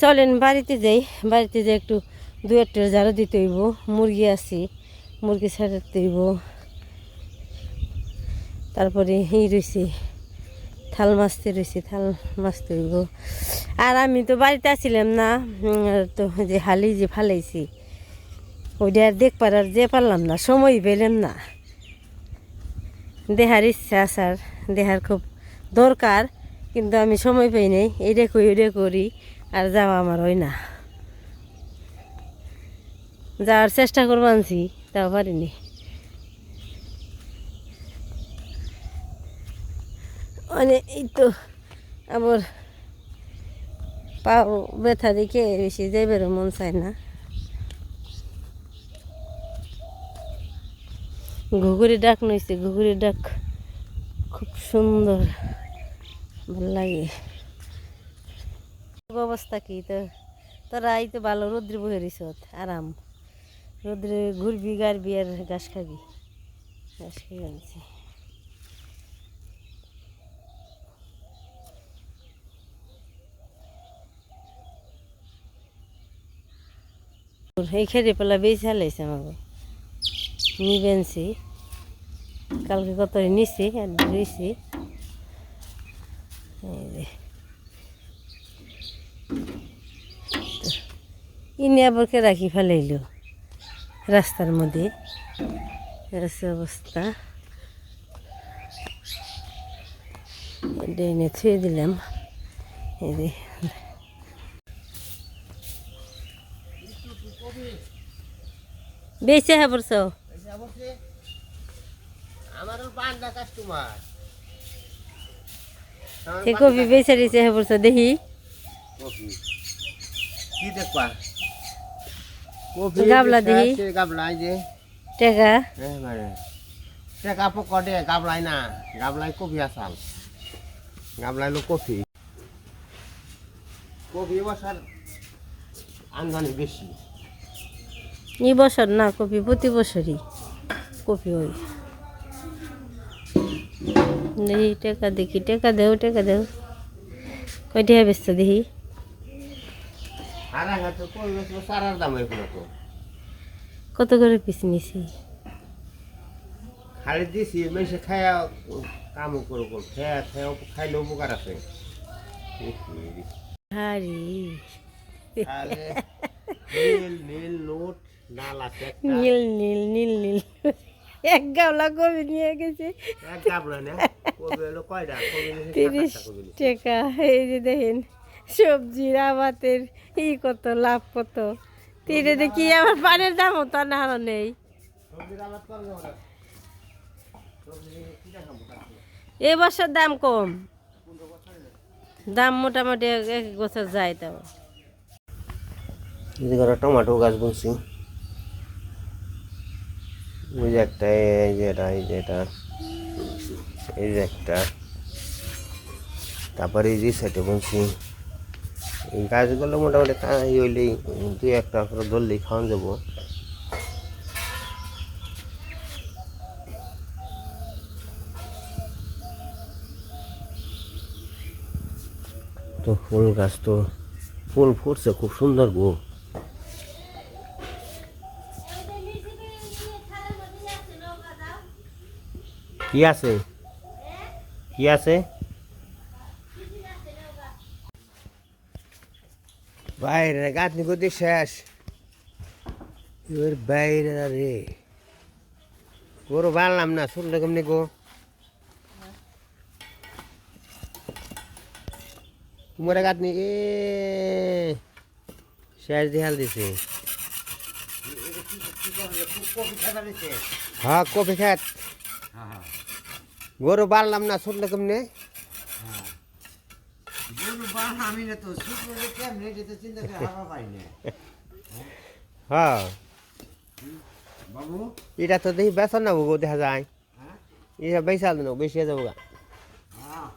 চলেন, বাড়িতে যাই। বাড়িতে যাই একটু দু একটা ঝাড়ু দিতে হইব। মুরগি আছি, মুরগি ছাড়াতে হইব। তারপরে এই রয়েছে থাল মাছতে রয়েছে থাল মাছতে হইব। আর আমি তো বাড়িতে আসছিলাম না তো যে হালি যে ফালাইছি, ওইটা আর দেখবার আর যে পারলাম না সময় পেলাম না। দেহার ইচ্ছা আসার দেহার খুব দরকার, কিন্তু আমি সময় পাই নাই। এইটা করি ওইটা করি। আর যাওয়া আমার হয় না। যাওয়ার চেষ্টা করব আনছি, তাও পারিনি। মানে এই তো আবার পাও ব্যথা দেখে বেশি যাইবারও মন চায় না। ঘুঘুরি ডাক নইছে, ঘুঘুরি ডাক খুব সুন্দর, ভালো লাগে। অবস্থা কি? তো তোরা এই তো ভালো রোদ্রে বহে রিসত, আরাম। রোদ্রে ঘুরবি, গাড়বি আর ঘাস খাবি। ঘাস খেয়ে আনছি। এই খেতে পেলা বেশ হালাইছে আমাকে নিবেনছি কালকে কত নিছি আর ধুইছি এই যে। তো, ইনি আবার কে রাখি ফেলাইল। রাস্তার মধ্যে। এসে অবস্থা। এনে থুয়ে দিলাম। এই বেঁচে হ্যাঁ কাস্টমার সে কবি বেঁচে দিছে হ্যাঁ পড়ছ দেখি। কি দেখবা? গাবলা দেখি। গাবলাই যে। টেকা? হ্যাঁ টেকা পকড়ে গাবলাই না। গাবলাই কফি আসাল গাবলাই লো কফি। কফি বসার আমদানি বেশি। এই বছর না কপি প্রতি বছরই। কপি ওই। দেখি টেকা দেখি টেকা দেও টেকা দেও। কয়টা ব্যস্ত দেখি আর হাতে কই বেশি সারার দাম এগুলো তো কত করে পিস নিছি? খালি দিছি মেসে খায়া কাম করো করো খায়া খায়া খাইলে উপকার আছে। হারি। নীল নীল নোট আছে নীল নীল নীল নীল। এক গাওলা কবি নিয়ে গেছে। এক গাবলা না কবে হলো কয়টা? কবে তিরিশ। টাকা এই যে দেখেন। সবজির আবাতের ই কত, লাভ কত? তিরে দেখি আমার পানের দামও তো না হারো নেই? এ বছর দাম কম। দাম মোটামুটি এক বছর যায় তাও টমেটো গাছ বুনছি। ওই যে একটা, এই যে এটা, এই যে এটা, এই যে একটা। তারপরে এই যে বুনছি। এই গাছগুলো মোটামুটি তা- হইলেই দুই একটা করে ধরলেই খাওয়ান যাব। তো ফুল গাছ তো ফুল ফুটছে, খুব সুন্দর গো। কি আছে? কি আছে? বাইরে গাঁথনি গতি শেষ। এবার বাইরে রে। গরু বানলাম না, শুনলে কেমনি গো? তোমার গাঁথনি, এ, শেষ দেখাল দিছে। হ্যাঁ কফি খাত। গরু বানলাম না, শুনলে কেমনে? আমি না তো কেমনে যেতে চিন্তা করে হারা পাই না হ্যাঁ। বাবু? এটা তো দেখি বেসন না গো দেখা যায়। হ্যাঁ? এটা বেসাল না বেশি যাব গা। হ্যাঁ।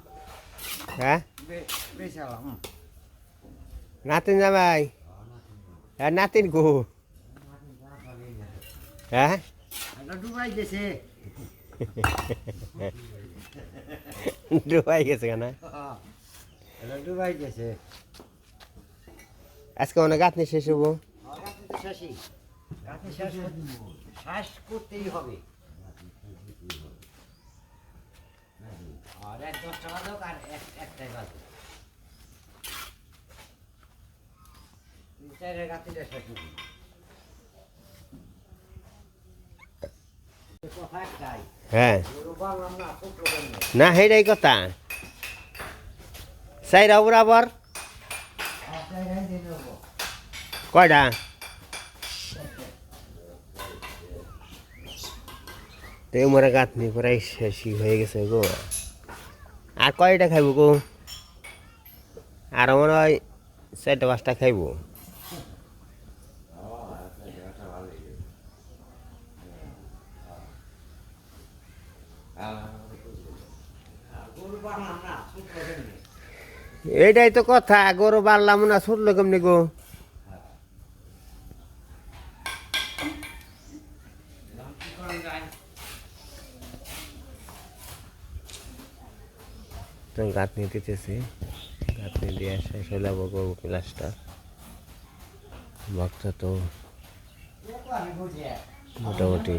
হ্যাঁ? নাতিন জামাই। হ্যাঁ নাতিন গো। হ্যাঁ? ডুবাই গেছে। ডুবাই গেছে কেন? হ্যাঁ, ডুবাই গেছে। আজকে অনেক গাঁথনি শেষ হব। শেষই। করতে- শ্বাস করতেই হবে। আর এক দশটা বাজক আর এক একটাই বাজক। চারের রাত্রিটা শেষ হবে। হ্যাঁ। না না কথা। চাইরা রাবুর নেব কয়টা তো মরে গাঁথনি প্রায় শেষই হয়ে গেছে গো। আর কয়টা খাইব গো? আর মনে হয় চারটা পাঁচটা খাইব গরু বাংলাম না ছোট করবে এইটাই তো কথা, গরু বাড়লাম না, ছুটলো কেমনি গো? গাঁথনি দিতেছি, গাঁথনি দিয়ে শেষ হলে গরু ক্লাসটা ভক্ত তো মোটামুটি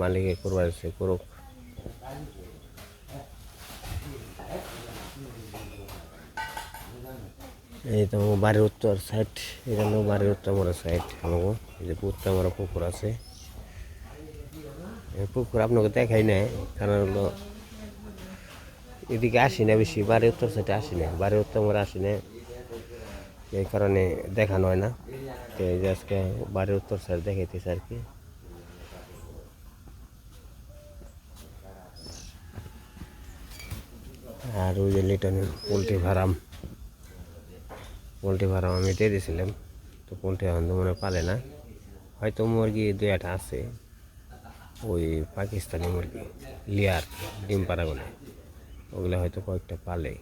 মালিকে করবার আছে করুক এই তো আমার বাড়ির উত্তর সাইড এটা হলো বাড়ির উত্তর সাইড আমাকে এই যে উত্তর পুকুর আছে। পুকুর আপনাকে দেখাই নাই, কারণ হলো এদিকে আসি না বেশি, বাড়ির উত্তর সাইডে আসি না বাড়ির উত্তর মোড়া আসি না এই কারণে দেখানো হয় না। তো এই যে আজকে বাড়ির উত্তর সাইড দেখাইতেছে আর কি। আর ওই যে লিটনের পোলট্রি ফার্ম। পোলট্রি ফার্ম আমি দিয়ে দিয়েছিলাম তো পোলট্রি এখন তো মনে পালে না। হয়তো মুরগি দু একটা আছে, ওই পাকিস্তানি মুরগি, লিয়ার, ডিম পাড়াগুলো ওগুলো হয়তো কয়েকটা পালে।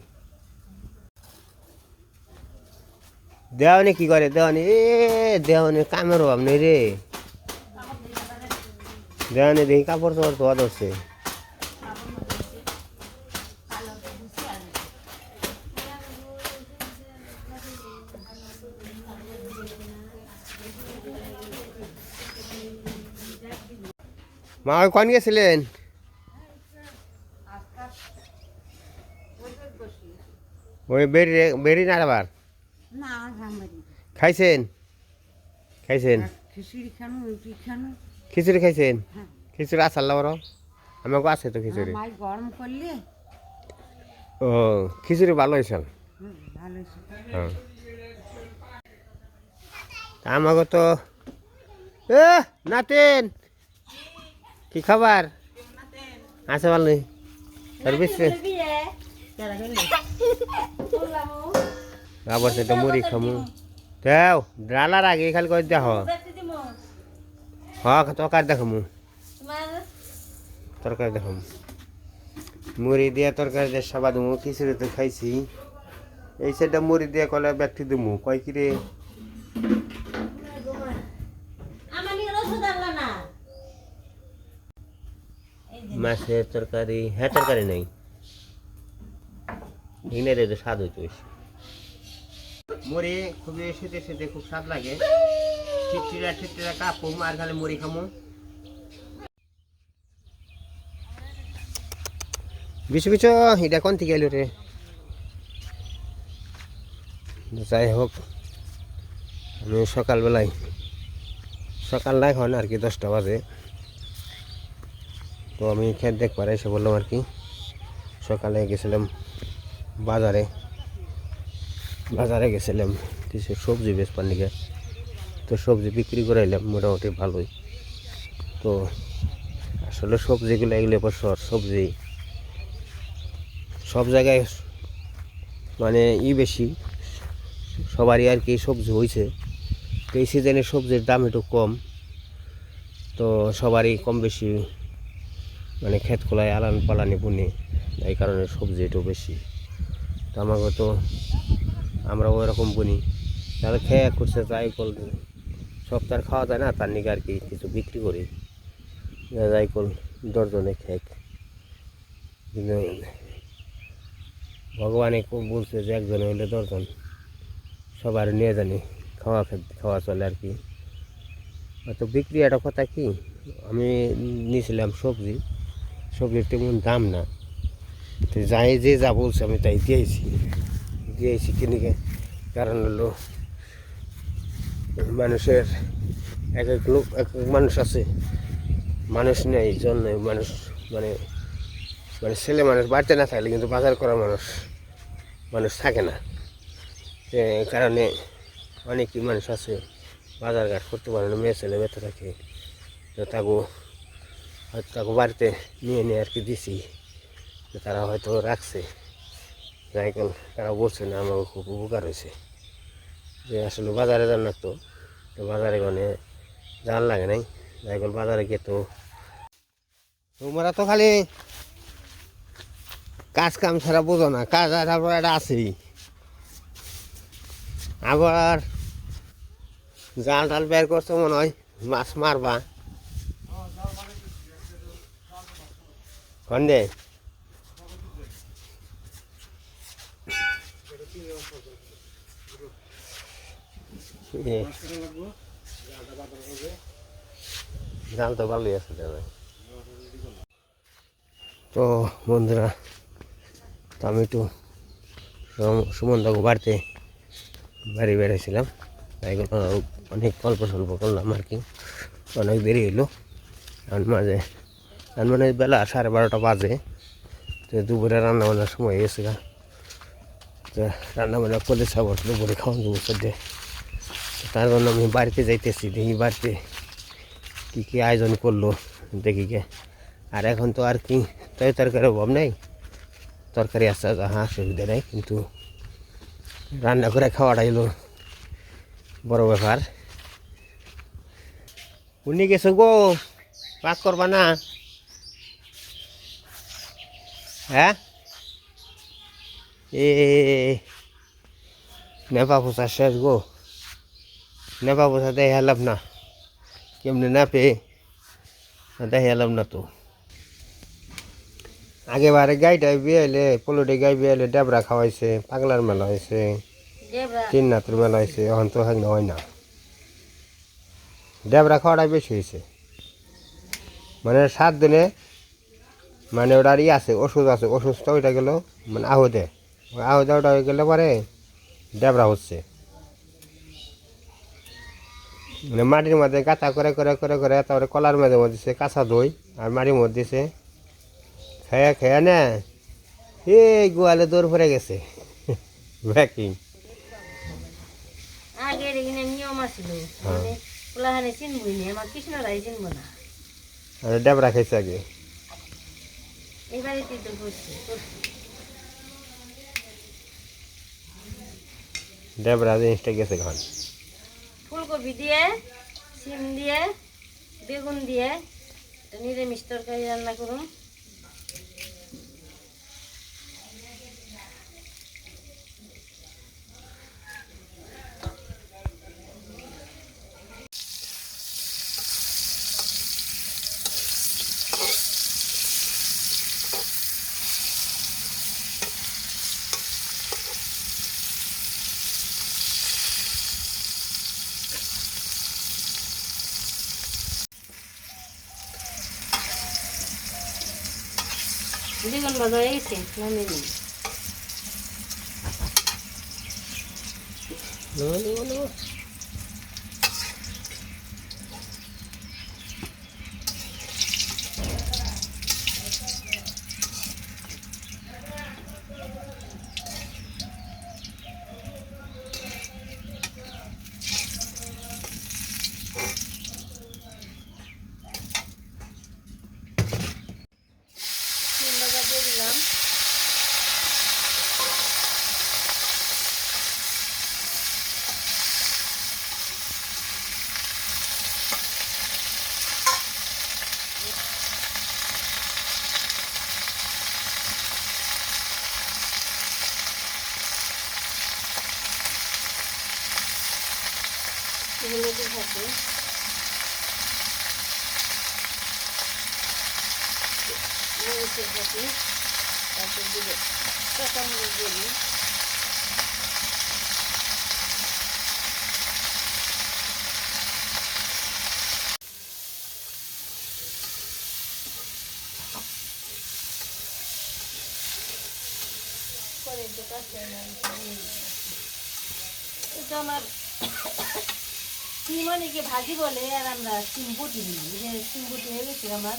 দেওয়ানি কি করে? দেওয়ানি, এ দেওয়ানি কামের অভাব নেই রে। দেওয়ানি দেখি কাপড় চোপড় ধোয়া ধরছে। মা কন গেছিলেন? ওই বেরি বেরি না আবার? খাইছেন? খাইছেন? খিচুড়ি খাইছেন? হ্যাঁ। খিচুড়ি আসার লাবার আমাকে আছে তো খিচুড়ি। গরম করলে। ও খিচুড়ি ভালো হয়েছে। হুম, ভালো হয়েছে। হ্যাঁ। আমাকে তো এ নাতেন! কি খাবার? আছে ভালো বেশি আবার মুড়ি খামু। দেও, ডালার আগে খালি করে দেখ হ্যাঁ তরকারি দেখামু। তরকারি দেখামু। মুড়ি দিয়ে তরকারি দিয়ে সাবা দেবো খিচুড়ি তো খাইছি। এই সাইডটা মুড়ি দিয়ে কলে ব্যক্তি দেবো কয় কি রে? মাছের তরকারি হ্যাঁ তরকারি নেই। এনে রে স্বাদ হইতো বেশি। মুড়ি খুবই শীতে শীতে খুব স্বাদ লাগে। ঠিকঠিরা ঠিকঠিরা কাপুম আর খালি মুড়ি খামু। বিশু কিছু এটা কোন থেকে এলো রে? যাই হোক আমি সকালবেলায় সকাল না এখন আর কি দশটা বাজে। তো আমি খেত দেখবার এসে বললাম আর কি, সকালে গেছিলাম বাজারে। বাজারে গেছিলাম, কিছু সবজি বেচবার নিকে তো সবজি বিক্রি করে এলাম, মোটামুটি ভালোই। তো আসলে সবজিগুলো এগুলো বছর সবজি, সব জায়গায় মানে ই বেশি, সবারই আর কি সবজি হয়েছে তো এই সিজনে সবজির দাম একটু কম, তো সবারই কম বেশি মানে ক্ষেত খোলায় আলান পালানি বুনি, এই কারণে সবজি একটু বেশি। তো আমাকে তো আমরা ওই রকম বুনি। তাহলে খেয়ে করছে, তাই কল সব তার খাওয়া যায় না, তার নিকে আর কি কিছু বিক্রি করি। যাই কল দশজনে খেক। কিন্তু ভগবানে বলছে যে একজন হইলে দশজন। সবার নিয়ে জানি, খাওয়া খাওয়া চলে আর কি। তো বিক্রি একটা কথা কি? আমি নিয়েছিলাম সবজি। সবজির তেমন দাম না। তো যাই যে যা বলছে, আমি তাই দিয়েছি। দিয়েছি কিনে কারণ হলো, মানুষের এক এক লোক, এক এক মানুষ আছে। মানুষ নেই জন্য মানুষ মানে মানে ছেলে মানুষ বাড়িতে না থাকলে কিন্তু বাজার করা মানুষ মানুষ থাকে না। কারণে অনেকই মানুষ আছে বাজার ঘাট করতে পারে না, মেয়ে ছেলে বেঁচে থাকে। তো তাকে হয়তো তাকে বাড়িতে নিয়ে নিয়ে আর কি দিছি। তারা হয়তো রাখছে। যাই হোক, তারা বলছে না আমার খুব উপকার হয়েছে। যে আসলে বাজারে যান না তো। বাজারে মানে জান লাগে নাই। যাই হোক, বাজারে গিয়ে তো তোমরা তো খালি কাজ কাম ছাড়া বোঝো না। কাজ আর আবার একটা আছেই। আবার জাল টাল বের করছ মনে হয়, মাছ মারবা। কন্দে জাল তো ভালোই আছে দাদা তো বন্ধুরা তো আমি একটু সুমনদাকে বাড়িতে বাড়ি বেড়েছিলাম তাই অনেক গল্প সল্প করলাম আর কি অনেক দেরি হইল আর মাঝে মানে বেলা সাড়ে বারোটা বাজে। তো দুপুরে রান্না বান্নার সময় গেছে গা। তো রান্না বান্না করলে সব দুপুরে খাওয়ান দেবো সদ্যে। তার জন্য আমি বাড়িতে যাইতেছি, দেখি বাড়িতে কী কী আয়োজন করল, দেখি গে। আর এখন তো আর কি তরি তরকারি অভাব নেই। তরকারি আসতে হ্যাঁ অসুবিধা নেই, কিন্তু রান্না করে খাওয়াটা এলো বড় ব্যাপার। উনি গেছো গো, পাক করবা না। হ্যাঁ? এ নেপা পোষা শেষ গো। নেপা পোষা দেয় হেলাম না। কেমনি না পেয়ে দেয় হেলাম না তো। আগেবারে গাইটা বিয়ে এলে পলুটি গাই বিয়ে এলে ডাবরা খাওয়াইছে পাগলার মেলা হয়েছে তিন নাতের মেলা হয়েছে এখন তো হয় না হয় না। ডাবরা খাওয়াটাই বেশি হয়েছে মানে সাত দিনে মানে ওটার ই আছে ওষুধ আছে ওষুধটা ওইটা গেল মানে আহুদে ওই আহুদে ওটা হয়ে গেলে পরে ডাবরা হচ্ছে। মানে মাটির মধ্যে কাঁচা করে করে করে করে তারপরে কলার মাঝে মধ্যে দিছে কাঁচা দই আর মাটির মধ্যে দিছে খেয়া খেয়া না এই গোয়ালে দৌড় পড়ে গেছে। আগের এখানে নিয়ম আছিল মানে পোলাহানে চিনবই নি আমার কৃষ্ণরাই চিনব না। আর ডাবরা খাইছে আগে। এই বাড়িতে তো করছি ডাবরা জিনিসটা গেছে ঘন ফুলকপি দিয়ে সিম দিয়ে বেগুন দিয়ে নিরামিষ তরকারি রান্না করুন। বেগুন ভাজা হয়ে গেছে নামিয়ে নিন সিম মরিচের বাটি তারপর দিলে কাঁচামরিচ দিয়ে দিই। এটা আমার সিম অনেকে ভাজি বলে আর আমরা সিম বটি বলি যে হয়ে গেছে আমার।